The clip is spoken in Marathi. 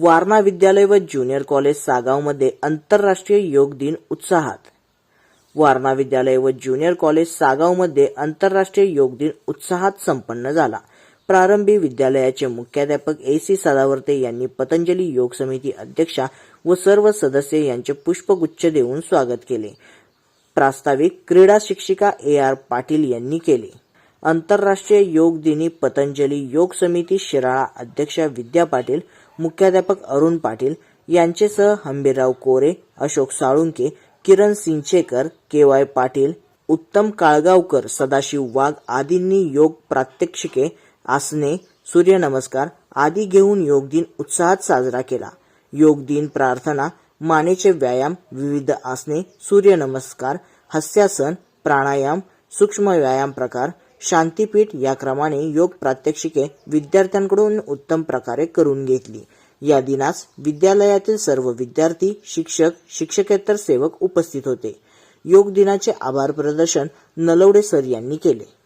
वारणा विद्यालय व ज्युनियर कॉलेज सागावमध्ये आंतरराष्ट्रीय योग दिन उत्साहात. वारणा विद्यालय व ज्युनियर कॉलेज सागावमध्ये आंतरराष्ट्रीय योग दिन उत्साहात संपन्न झाला. प्रारंभी विद्यालयाचे मुख्याध्यापक ए सी सदावर्ते यांनी पतंजली योग समिती अध्यक्षा व सर्व सदस्य यांचे पुष्पगुच्छ देऊन स्वागत केले. प्रास्ताविक क्रीडा शिक्षिका ए आर पाटील यांनी केले. आंतरराष्ट्रीय योग दिनी पतंजली योग समिती शिराळा अध्यक्षा विद्या पाटील मुख्याध्यापक अरुण पाटील यांचेसह हंबीरराव कोरे अशोक साळुंके किरण सिंचेकर के वाय पाटील उत्तम काळगावकर सदाशिव वाघ आदींनी योग प्रात्यक्षिके आसने सूर्यनमस्कार आदी घेऊन योग दिन उत्साहात साजरा केला. योग दिन प्रार्थना मानेचे व्यायाम विविध आसने सूर्यनमस्कार हास्यासन प्राणायाम सूक्ष्म व्यायाम प्रकार शांतीपीठ या क्रमाने योग प्रात्यक्षिके विद्यार्थ्यांकडून उत्तम प्रकारे करून घेतली. या दिनास विद्यालयातील सर्व विद्यार्थी शिक्षक शिक्षकेतर सेवक उपस्थित होते. योग दिनाचे आभार प्रदर्शन नलवडे सर यांनी केले.